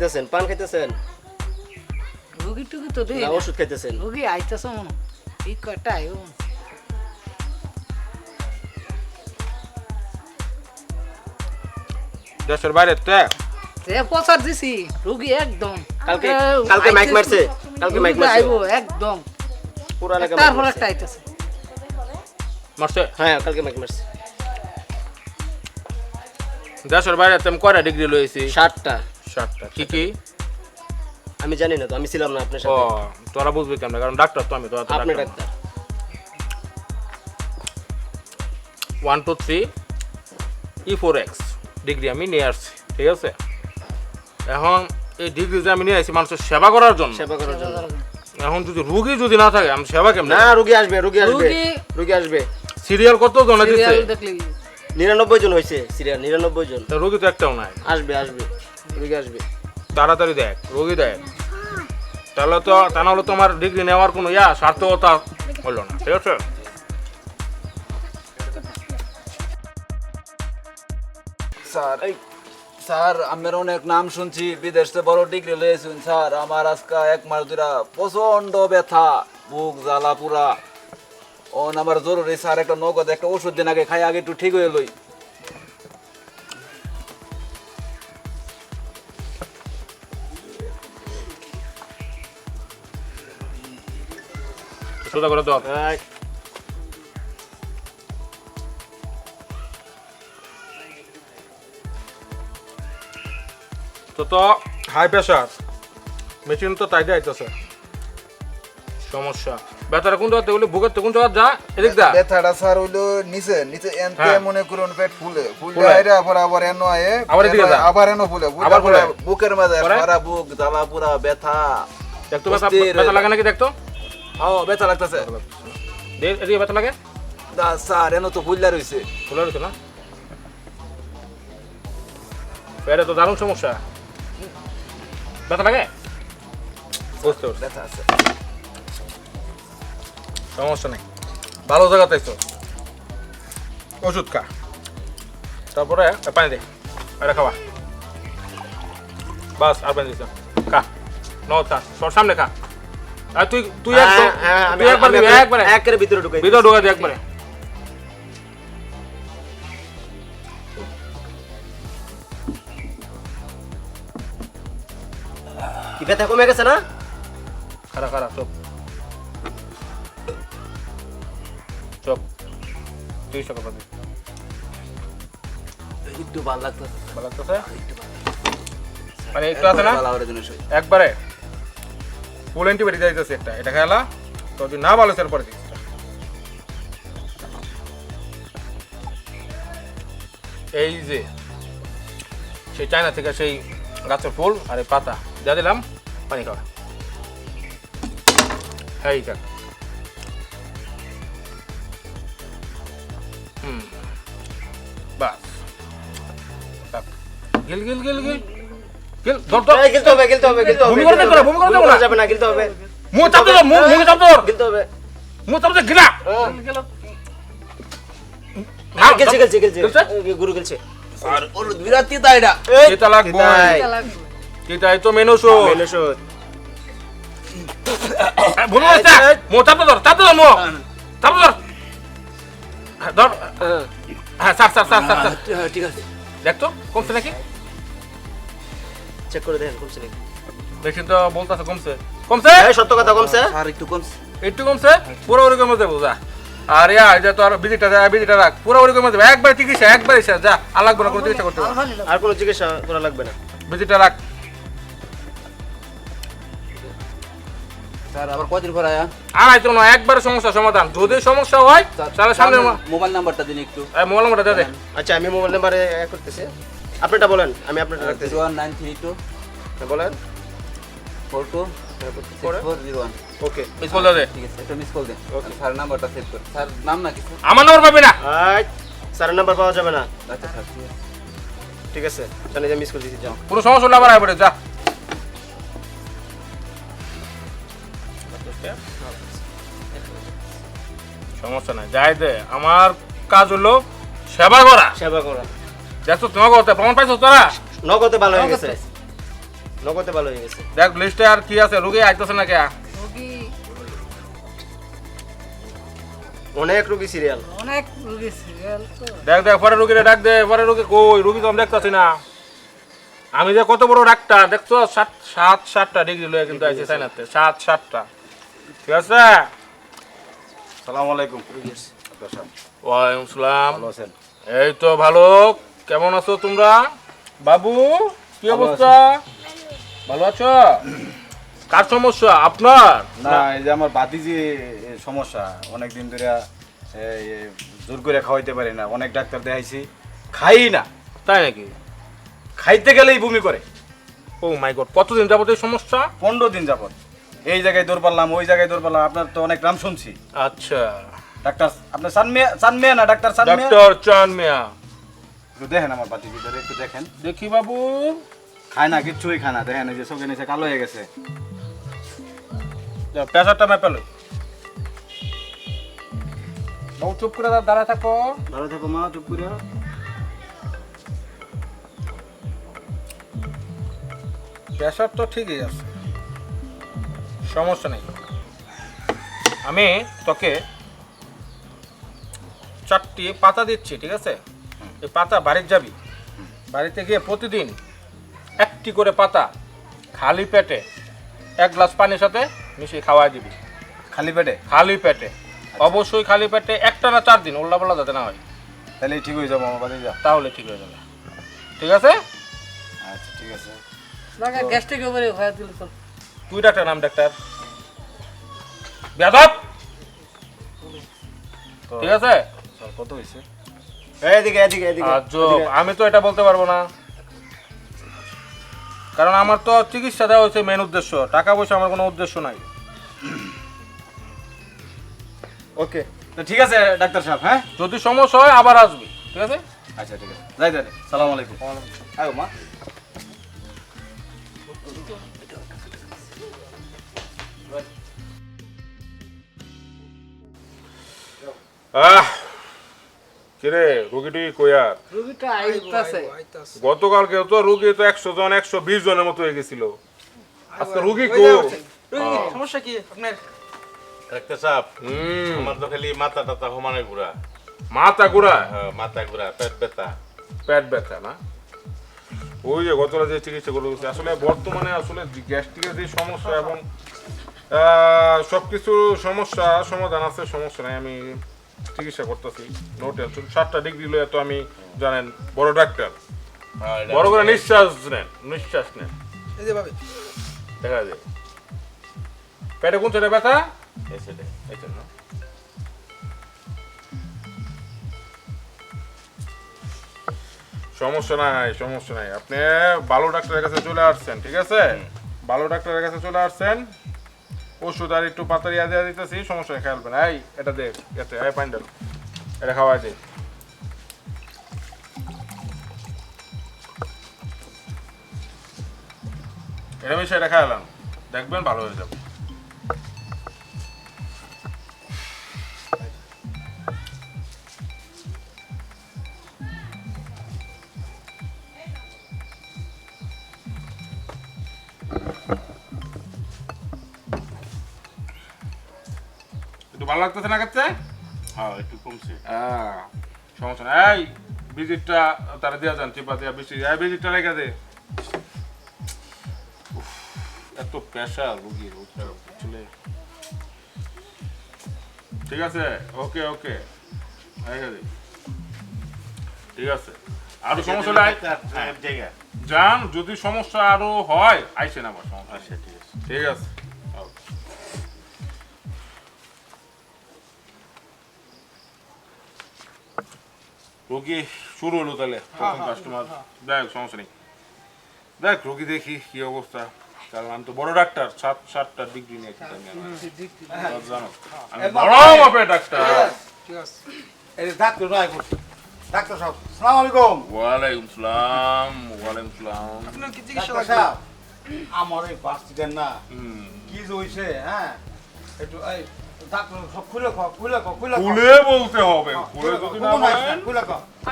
খাইতেছেন পান খাইতেছেন? রুগী টুগি তো দেই না। ওষুধ খাইতেছেন? রুগী আইতেছে মনে। এই কয়টা আইও দেশের বাইরে তে? যে প্রচার দিছি রুগী একদম। কালকে কালকে মাইক মারছে কালকে মাইক মারছে। আইবো একদম। পুরা মাইক তারপর একটা আইতেছে। মারছে? হ্যাঁ কালকে মাইক মারছে। দেশের বাইরে তেম কয়টা ডিগ্রি লইছি? ষাটটা সাতটা কি কি? আমি জানি না তো আমি ছিলাম না আপনার ও সাথে। তোরা বুঝবি কেমন কারণ ডাক্তার তো আমি তোরা তো আপনি doctor one two three E four X degree আমি নিয়ে আসছি ঠিক আছে? এখন এই ডিগ্রি যে আমি নিয়ে আসছি মানুষের সেবা করার জন্য। সেবা করার জন্য। এখন যদি রুগী যদি না থাকে আমি সেবা কেমন না রুগী আসবে রুগী আসবে। রুগী- রুগী আসবে। সিরিয়াল কত জনে দিচ্ছে সিরিয়াল দেখলি নিরানব্বই জন হয়েছে সিরিয়াল নিরানব্বই জন। তা রুগী তো একটাও নাই। আসবে আসবে। রুগী আসবে। তাড়াতাড়ি দেখ রোগী দেখ। তাহলে তো তা নাহলে তোমার ডিগ্রি নেওয়ার কোনো ইয়া সার্থকতা হলো না ঠিক আছে? স্যার এই স্যার আমার অনেক নাম শুনছি বিদেশ থেকে বড় ডিগ্রি লয়েছেন স্যার। আমার আজকে এক মাস ধরে প্রচণ্ড ব্যথা বুক জ্বালা পুরা। ও আমার জরুরি স্যার একটা নগদ একটা ওষুধ দিন আগে খাই আগে একটু ঠিক হয়ে লই। সোজা করে এই, তো তো হাই প্রেশার মেশিন তো তাই যাইতেছে সমস্যা। ব্যথাটা কোন জায়গাতে হলে বুকের তো কোন জায়গা যা এদিক দা ব্যথাটা স্যার হইল নিচে নিচে এনতে হ্যাঁ। মনে করুন পেট ফুলে। ফুলে। আইরা পর আবার এনো আয়ে। আবার এদিকে যা। আবার এনো ফুলে। আবার ফুলে। বুকের মাঝে? সারা বুক জ্বালা পুরা ব্যথা। দেখতো ব্যথা লাগে নাকি দেখতো ও ব্যথা লাগতেছে। দে, এদিকে ব্যথা লাগে? না স্যার এনো তো ফুললা রয়েছে ফুলে রয়েছে না? পেটে তো দারুণ সমস্যা। ব্যথা লাগে? বুঝতে পারছি। ব্যথা আছে। সমস্যা নেই। ভালো জায়গাতে তো ওষুধ খা। তারপরে পানি দে। এটা খাওয়া বাস আর পানি দিস খা। নদ খা। সর সামনে খা। আর তুই তুই হ্যাঁ, হ্যাঁ, তুই একবার দিবি একবারে- একবারে ভিতরে ঢুকাই ভিতর ঢোকা দে একবারে। কি ব্যথা কমে গেছে না? খারা খারা চপ চপ তুই সকাল পাবি একটু ভালো লাগতেছে। ভালো লাগতেছে? মানে একটু আছে না। একবারে। ফুল অ্যান্টিবায়োটিক দিতেছে একটা। এটা খেলা, তো যদি না ভালো পরে এই যে, সেই চায়না থেকে সেই গাছের ফুল আর এই পাতা, যা দিলাম, পানি খাওয়া এই দেখ। হুম, বাস। থাক। গিল গিল গিল গিল। হবে হবে হবে ভূমি করতে। ভূমি করতে না। যাবে না হবে। হবে। গিলা। হ্যাঁ? গুরু আর ওর বিরাট তিতা এটা। লাগবো তো মেন মেন হ্যাঁ, ধর। হ্যাঁ। হ্যাঁ, ঠিক আছে। দেখ তো কমছে নাকি? চেক করে দেখেন কমছে নাকি? মেশিন তো বলতেছে কমছে। কমছে? এই সত্য কথা কমছে? স্যার একটু কম একটু কমছে? পুরো ওরকম কমে যাব যা। আর ইয়া এই যে তোর বিজিটা যা বিজিটা রাখ। পুরো ওরকম কমে যাবে। একবার চিকিৎসা একবার এসে যা। আর লাগবে না কোনো চিকিৎসা করতে আর কোনো চিকিৎসা করা লাগবে না। বিজিটা রাখ। স্যার আবার কদিন পর আয়া? আর আইতো না একবার সমস্যা সমাধান। যদি সমস্যা হয় তাহলে সামনে মোবাইল নাম্বারটা দিন একটু। মোবাইল নাম্বারটা দে। দে আচ্ছা আমি মোবাইল নাম্বারে করতেছি। আপনারটা বলেন আমি আপনারটা রাখতেছি zero one nine three two বলেন। Four two okay miss call দে ঠিক আছে একটা মিস কল দেন স্যার নাম্বারটা সেভ করে। স্যার নাম না কিছু? আমার নাম্বার পাবি না। নাম্বার পাওয়া যাবে না। আচ্ছা স্যার ঠিক আছে। ঠিক আছে জানি যে মিস করে দিয়েছি যাও পুরো সমস্যা যা। সমস্যা নাই যাই দে। আমার কাজ হলো সেবা করা। সেবা করা। দেখছ করতে প্রমাণ পাইছো তোরা? নগদে ভালো হয়ে গেছে। নগদে। ভালো হয়ে গেছে। দেখ লিস্টে আর কি আছে? রুগী আইতেছে না কে রুগী। অনেক রুগী সিরিয়াল অনেক রুগী সিরিয়াল তো। দেখ দেখ পরে রুগীরে ডাক দে পরে রুগী কই? রুগী তো আমি দেখতেছি না। আমি যে কত বড় ডাক্তার দেখছ? সাত সাত সাতটা ডিগ্রি লয়ে কিন্তু আইসি সাইনাতে। সাত সাতটা। ঠিক আছে? সালাম আলাইকুম। ওয়ালাইকুম সালাম। ভালো আছেন? এই তো ভালো। কেমন আছো তোমরা? বাবু কি অবস্থা? ভালো আছো? কার সমস্যা? আপনার? না এই যে আমার বাতিজি সমস্যা। অনেক দিন ধরে জোর করে খাওয়াইতে পারি না। অনেক ডাক্তার দেখাইছি। খাই না। তাই নাকি? খাইতে গেলেই বমি করে। ও মাই গড কতদিন যাবত এই সমস্যা? পনেরো দিন যাবত। এই জায়গায় দৌড় পারলাম ওই জায়গায় দৌড় পারলাম। আপনার তো অনেক নাম শুনছি। আচ্ছা। ডাক্তার আপনার সানমিয়া সানমিয়া না ডাক্তার সানমিয়া? ডক্টর চান মিয়া একটু দেখেন আমার বাতিজি ধরে একটু দেখেন। দেখি বাবু। খায় না কিচ্ছুই খায় না দেখেন এই যে চোখে নিচে কালো হয়ে গেছে। প্রেশারটা মেপালো বাবু চুপ করে দাঁড়ায় থাকো। ভালো থাকো মা চুপ করে। প্রেশার তো ঠিকই আছে। সমস্যা নেই। আমি তোকে চারটি পাতা দিচ্ছি ঠিক আছে? এই পাতা বাড়ির যাবি বাড়িতে গিয়ে প্রতিদিন একটি করে পাতা খালি পেটে এক গ্লাস পানির সাথে মিশিয়ে খাওয়াই দিবি। খালি পেটে? খালি পেটে। অবশ্যই খালি পেটে একটা না চার দিন উল্লা পাল্লা যাতে না হয়। তাহলে ঠিক হয়ে যাব আমার বাতিজা তাহলে ঠিক হয়ে যাবে। ঠিক আছে? আচ্ছা ঠিক আছে। লাগা গ্যাস্ট্রিক ওভারে দিল তুই ডাক্তার নাম ডাক্তার। বেদব ঠিক আছে? কত হয়েছে এদিকে এদিকে এদিকে আজব আমি তো এটা বলতে পারব না। কারণ আমার তো চিকিৎসা দেওয়া হচ্ছে মেন উদ্দেশ্য। টাকা পয়সা আমার কোনো উদ্দেশ্য নাই। ওকে তো ঠিক আছে ডাক্তার সাহেব হ্যাঁ? যদি সমস্যা হয় আবার আসবি। ঠিক আছে? আচ্ছা ঠিক আছে। যাই যাই সালাম আলাইকুম। আয়ো মা। আহ কিরে রুগীটি কইয়ার রুগীটা আইতাছে। গতকালকে তো রুগী তো একশো জন একশো বিশ জনের মতো হয়ে গেছিল। আজকে রুগী কো? সমস্যা কি আপনার? ডাক্তার সাহেব হুম। আমার তো খালি মাথা টাথা সমানে ঘুরা মাথা ঘুরা? হ্যাঁ, মাথা ঘুরা পেট ব্যথা। পেট ব্যথা না? ওই যে গতরা যে চিকিৎসা করে আসলে বর্তমানে আসলে গ্যাস্ট্রিকের যে সমস্যা এবং সব কিছু সমস্যা সমাধান আছে সমস্যা নাই আমি চিকিৎসা করতেছি। নো টেনশন সাতটা ডিগ্রি লয়ে তো আমি জানেন বড় ডাক্তার। হ্যাঁ, বড় করে নিঃশ্বাস নেন নিঃশ্বাস নেন। এই যে ভাবে। দেখা যায় পেটে কোন ছেড়ে ব্যথা? এই এ। এই জন্য। সমস্যা নাই সমস্যা নাই। আপনি ভালো ডাক্তারের কাছে চলে আসছেন ঠিক আছে? ভালো ডাক্তারের কাছে চলে আসছেন। ওষুধ আর একটু পাতা ইয়া দেওয়া দিতেছি, সমস্যা নেই খেয়ালবেন এই, এটা দেখ এতে, এই পাইন্ডাল এটা খাওয়াই দে এটা মিশে এটা খাওয়ালাম দেখবেন ভালো হয়ে যাবে। ভালো লাগতেছে না কাছে? হ্যাঁ একটু কমছে। হ্যাঁ সমস্যা নাই। এই ভিজিটটা তারা দেওয়া যান চিপা দেওয়া এই ভিজিটটা রেখে দে। এত রুগীর চলে ঠিক আছে ওকে ওকে। রেখে দে। ঠিক আছে। আরও সমস্যা সাহেব জায়গা। যান যদি সমস্যা আরও হয় আইসেন আবার সমস্যা নেই। আচ্ছা ঠিক আছে। ঠিক আছে। রোগী শুরু হলো তাহলে প্রথম কাস্টমার দেখ সমস্যা নেই। দেখ রোগী দেখি কি অবস্থা। কারণ আমি তো বড় ডাক্তার সাত সাতটা ডিগ্রি নিয়ে। জানো। আমি বড় মাপের ডাক্তার ডাক্তার নয় ডাক্তার সাহেব সালাম আলাইকুম। ওয়ালাইকুম সালাম ওয়ালাইকুম সালাম। ডাক্তার সাহেব আমার এই বাস্তিদের না হুম। কি যে হইছে হ্যাঁ? একটু এই খুলে কো খুলে কো খুলে কো। খুলে বলতে হবে খুলে যদি না বলেন।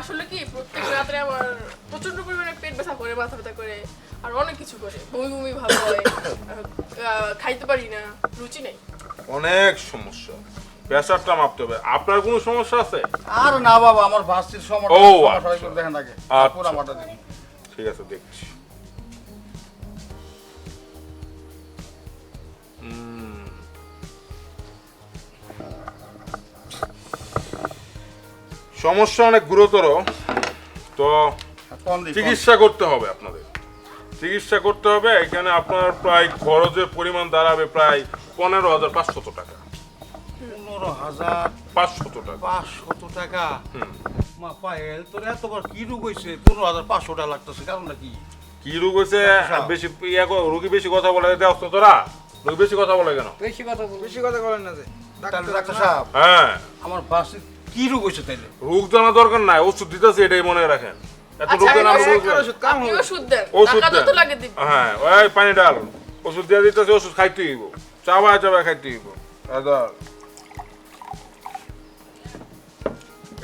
আসলে কি প্রত্যেক রাত্রে আমার প্রচণ্ড পরিমাণে পেট ব্যথা করে মাথা ব্যথা করে আর অনেক কিছু করে। বমি বমি ভাব হয় খাইতে পারি না রুচি নেই। অনেক সমস্যা। প্রেশারটা মাপতে হবে। আপনার কোনো সমস্যা আছে? আর না বাবা আমার ভাস্তির সমস্যা ও, আচ্ছা। হয়েছে, দেখেন আগে। আচ্ছা। পুরা মাথা ঠিক আছে দেখছি। সমস্যা অনেক গুরুতর তো চিকিৎসা করতে হবে আপনাদের। চিকিৎসা করতে হবে এখানে আপনার প্রায় খরচের পরিমাণ দাঁড়াবে প্রায় পনেরো হাজার পাঁচশত টাকা। পনেরো হাজার পাঁচশত টাকা। পাঁচশত টাকা? হুম। মা পায়েল তোর এত কি রোগ হয়েছে? পনেরো হাজার পাঁচশো টাকা লাগতেছে কারণটা কি? কি রোগ হয়েছে? আচ্ছা। বেশি ইয়া রোগী বেশি কথা বলে দেওয়া তোরা? রোগী বেশি কথা বলে কেন? বেশি কথা বেশি কথা বলেন না যে। ডাক্তার সাহেব। হ্যাঁ। আমার ভাস্তির কি রোগ হয়েছে তাইলে? রোগ জানা দরকার নাই ওষুধ দিতেছে এটাই মনে রাখেন। এত আচ্ছা, রোগ জানা আমি রোগ ওষুধ কাম হবে ওষুধ দেন ওষুধ টাকা দেন। যত লাগে দিব হ্যাঁ ওই পানি ডাল ওষুধ দিয়ে দিতেছে ওষুধ খাইতে হইব। চাবা চাবা খাইতে হইব। আদার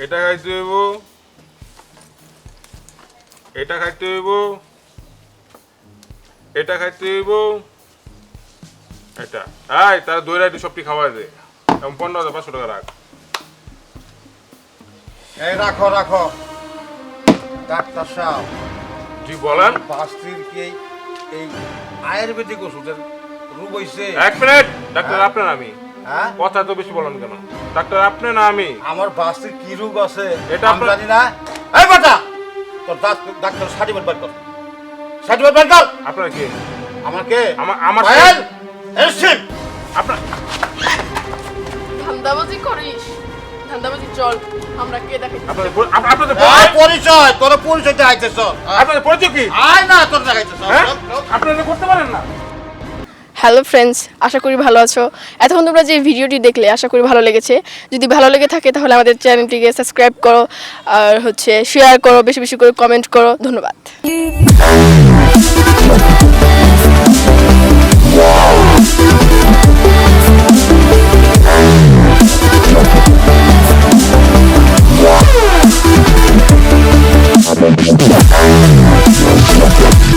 এটা খাইতে হইব। এটা খাইতে হইব। এটা খাইতে হইব। এটা। আয় তার দই রাইতে সবটি খাওয়াই দে। এবং পনেরো হাজার পাঁচশো টাকা রাখ। এই রাখো রাখো। ডাক্তার সাহেব জি বলেন। ভাস্তির কি এই- আয়ুর্বেদিক ওষুধের রোগ হয়েছে এক মিনিট। ডাক্তার আপনার আমি? হ্যাঁ? কথা তো বেশি বলেন কেন? ডাক্তার আপনি না আমি? আমার বাস্তির কি রোগ আছে? এটা আমি জানি না। এই বাটা তোর ডাক্তার ডাক্তার সার্টিফিকেট বের কর। সার্টিফিকেট বের কর। আপনার কি? আমার কে? আমার আমার এসছিস আপনার ধান্দাবাজি করিস? ধান্দাবাজি চল। হ্যালো ফ্রেন্ডস আশা করি ভালো আছো। এতক্ষণ তোমরা যে ভিডিওটি দেখলে আশা করি ভালো লেগেছে। যদি ভালো লেগে থাকে তাহলে আমাদের চ্যানেলটিকে সাবস্ক্রাইব করো আর হচ্ছে শেয়ার করো বেশি বেশি করে কমেন্ট করো। ধন্যবাদ। Thank you.